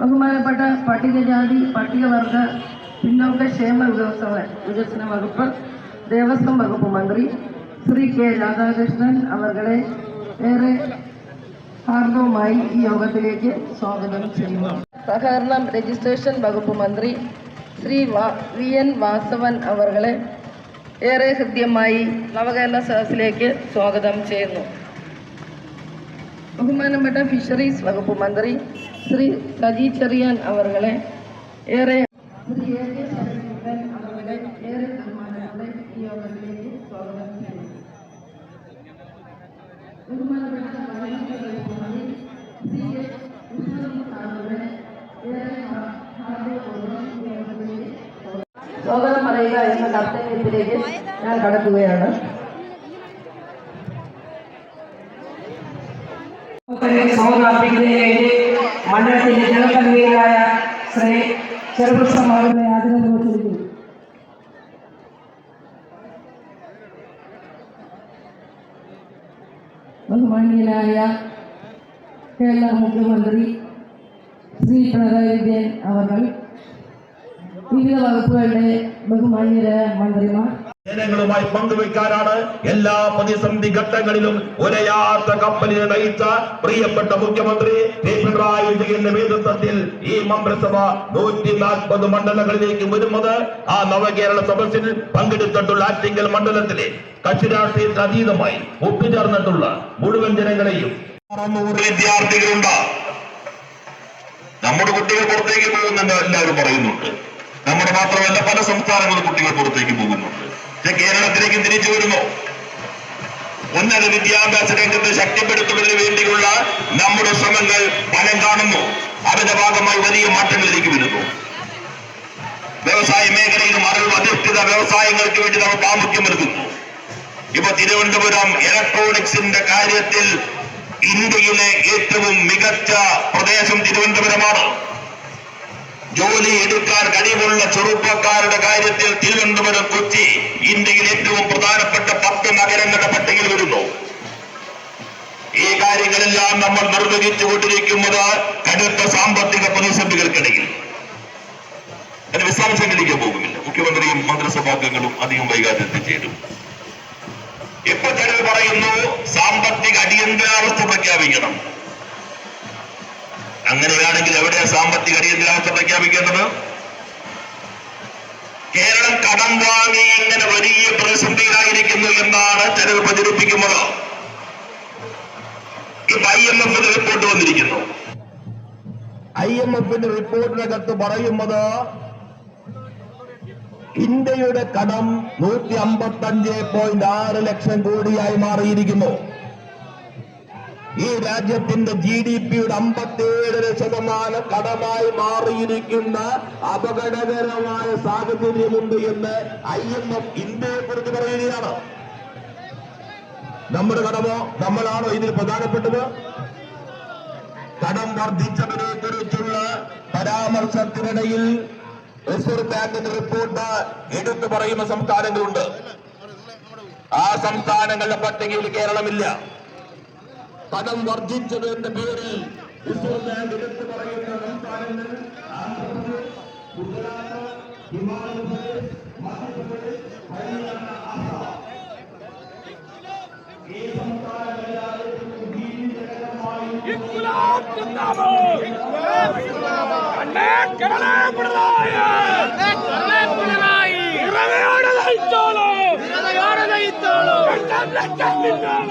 ബഹുമാനപ്പെട്ട പട്ടികജാതി പട്ടികവർഗ പിന്നോക്ക ക്ഷേമ വികസന വികസന വകുപ്പ് ദേവസ്വം വകുപ്പ് മന്ത്രി ശ്രീ കെ രാധാകൃഷ്ണൻ അവർകളെ ഏറെ ഹാർദവുമായി ഈ യോഗത്തിലേക്ക് സ്വാഗതം ചെയ്യുന്നു. സഹകരണം രജിസ്ട്രേഷൻ വകുപ്പ് മന്ത്രി ശ്രീ വി എൻ വാസവൻ അവർകളെ ഏറെ ഹൃദ്യമായി നവകേരള സദസ്സിലേക്ക് സ്വാഗതം ചെയ്യുന്നു. ബഹുമാനപ്പെട്ട ഫിഷറീസ് വകുപ്പ് മന്ത്രി ശ്രീ സജി ചെറിയാൻ അവർകളെ ഏറെ സ്വാഗതം സ്വാഗതം- സ്വാഗതം പറയുക എന്ന കർത്തവ്യത്തിലേക്ക് ഞാൻ കടക്കുകയാണ് സൗദാർപ്പിക്കുന്നതിന് ಮಂಡಳದಲ್ಲಿ ಜಲಕನ್ವೀರಾಯ ಶ್ರೀ ಚರಪುಷ್ಪಂ ಅವರನ್ನೇ ಆದರಣಗೊಳಿಸಿದ್ದೀವಿ ಬಹುಮಾನ್ಯನಾಯ கேரளா முக்கியமந்திரி ஸ்ரீ பினராயி விஜயன் அவர்கள் விகித வகுப்புகளிலே பகுமானிய மந்திரிமார் ജനങ്ങളുമായി പങ്കുവെക്കാനാണ് എല്ലാ പ്രതിസന്ധി ഘട്ടങ്ങളിലും ഒരയാത്ത കപ്പലിനെ നയിച്ച പ്രിയപ്പെട്ട മുഖ്യമന്ത്രി പിണറായി വിജയന്റെ നേതൃത്വത്തിൽ ഈ മന്ത്രിസഭ നൂറ്റി നാൽപ്പത് മണ്ഡലങ്ങളിലേക്ക് വരുന്നത് ആ നവകേരള സദസ്സിൽ പങ്കെടുത്തിട്ടുള്ള ആറ്റിങ്കൽ മണ്ഡലത്തിലെ കക്ഷി രാഷ്ട്രീയത്തിന് അതീതമായി ഒത്തുചേർന്നിട്ടുള്ള മുഴുവൻ ജനങ്ങളെയും വിദ്യാർത്ഥികളുണ്ട്. നമ്മുടെ കുട്ടികൾ പുറത്തേക്ക് പോകുന്നുണ്ട് എല്ലാവരും പറയുന്നുണ്ട്. നമ്മുടെ മാത്രമല്ല പല സംസ്ഥാനങ്ങളും കുട്ടികൾ പുറത്തേക്ക് പോകുന്നുണ്ട്. പക്ഷെ കേരളത്തിലേക്ക് തിരിച്ചു വരുന്നു. ഉന്നത വിദ്യാഭ്യാസ രംഗത്ത് ശക്തിപ്പെടുത്തുന്നതിന് വേണ്ടിയുള്ള നമ്മുടെ ശ്രമങ്ങൾ ഫലം കാണുന്നു. അതിന്റെ ഭാഗമായി വലിയ മാറ്റങ്ങളിലേക്ക് വരുന്നു. വ്യവസായ മേഖലയിലും അറിവ് അധിഷ്ഠിത വ്യവസായങ്ങൾക്ക് വേണ്ടി നമ്മൾ പ്രാമുഖ്യം നൽകുന്നു. ഇപ്പൊ തിരുവനന്തപുരം ഇലക്ട്രോണിക്സിന്റെ കാര്യത്തിൽ ഇന്ത്യയിലെ ഏറ്റവും മികച്ച പ്രദേശം തിരുവനന്തപുരമാണ്. ജോലി എടുക്കാൻ കഴിവുള്ള ചെറുപ്പക്കാരുടെ കാര്യത്തിൽ തിരുവനന്തപുരം കൊച്ചി ഇന്ത്യയിൽ ഏറ്റവും പ്രധാനപ്പെട്ട പത്ത് നഗരങ്ങളുടെ പട്ടികയിൽ വരുന്നു. ഈ കാര്യങ്ങളെല്ലാം നമ്മൾ നിർവഹിച്ചു കൊണ്ടിരിക്കുന്നത് കടുത്ത സാമ്പത്തിക പ്രതിസന്ധികൾക്കിടയിൽ. അതിന് വിശദാംശങ്ങളിലേക്ക് പോകുന്നില്ല. മുഖ്യമന്ത്രിയും മന്ത്രിസഭാംഗങ്ങളും അധികം വൈകാതെ എത്തിച്ചേരും. ഇപ്പൊ തെളിവ് പറയുന്നു സാമ്പത്തിക അടിയന്തരാവസ്ഥ പ്രഖ്യാപിക്കണം. അങ്ങനെയാണെങ്കിൽ എവിടെയാ സാമ്പത്തിക അടിയന്തരാവസ്ഥ പ്രഖ്യാപിക്കേണ്ടത്? കേരളം കടം വാങ്ങി ഇങ്ങനെ വലിയ പ്രതിസന്ധിയിലായിരിക്കുന്നു എന്നാണ് ചിലർ പ്രചരിപ്പിക്കുന്നത്. ഐ എം എഫിന്റെ റിപ്പോർട്ട് വന്നിരിക്കുന്നു. ഐ എം എഫിന്റെ റിപ്പോർട്ടിനകത്ത് പറയുന്നത് ഇന്ത്യയുടെ കടം നൂറ്റി അമ്പത്തി അഞ്ച് പോയിന്റ് ആറ് ലക്ഷം കോടിയായി മാറിയിരിക്കുന്നു. രാജ്യത്തിന്റെ ജി ഡി പിയുടെ അമ്പത്തിയേഴര ശതമാനം കടമായി മാറിയിരിക്കുന്ന അപകടകരമായ സാഹചര്യമുണ്ട് എന്ന് ഐ എം എഫ് ഇന്ത്യയെ കുറിച്ച് പറയുകയാണ്. നമ്മുടെ കടമോ നമ്മളാണോ ഇതിൽ പ്രധാനപ്പെട്ടത്? കടം വർദ്ധിച്ചതിനെ കുറിച്ചുള്ള പരാമർശത്തിനിടയിൽ റിസർവ് ബാങ്കിന്റെ റിപ്പോർട്ട് എടുത്തു പറയുന്ന സംസ്ഥാനങ്ങളുണ്ട്. ആ സംസ്ഥാനങ്ങളുടെ പട്ടികയിൽ കേരളമില്ല. കടം വർദ്ധിച്ചതിന്റെ പേരിൽ റിസർവ് ബാങ്ക് എടുത്തു പറയുന്ന സംസ്ഥാനങ്ങൾ ആന്ധ്രാപ്രദേശ് ഗുജറാത്ത് ഹിമാചൽ പ്രദേശ് മധ്യപ്രദേശ് ഹരിയാന ആസാം ഈ സംസ്ഥാനങ്ങളിലാണ് ഏറ്റവും ഭീതിജനകമായി ഇൻകുലാബ് സിന്ദാബാദ് കണ്ണേ കേരളേ പിണറായി കേരളേ പിണറായി ഇറവയോടെ നയിച്ചോളൂ ഇറവയോടെ നയിച്ചോളൂ ലക്ഷം ലക്ഷം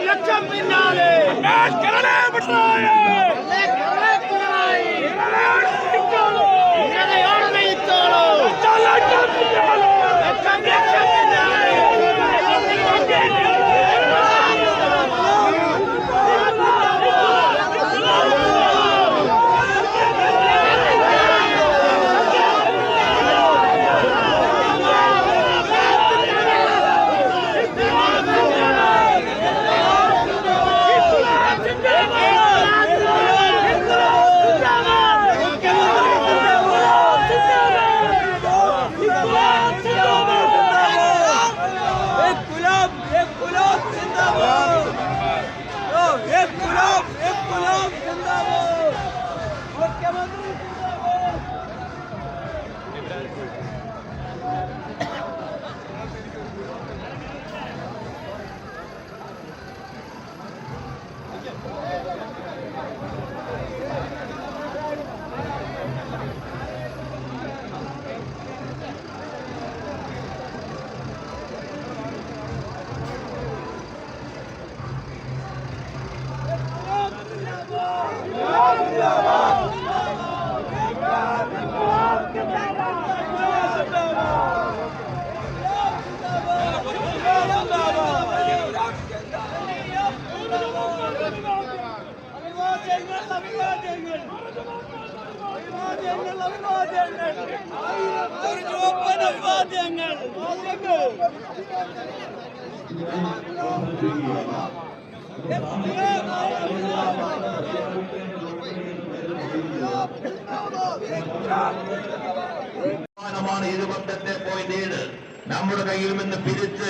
പിന്നാലെ ലക്ഷം ലക്ഷം പിന്നാലെ Thank you. ഇരുപത്തെട്ട് പോയിന്റ് ഏഴ്. നമ്മുടെ കയ്യിൽ നിന്ന് പിരിച്ച്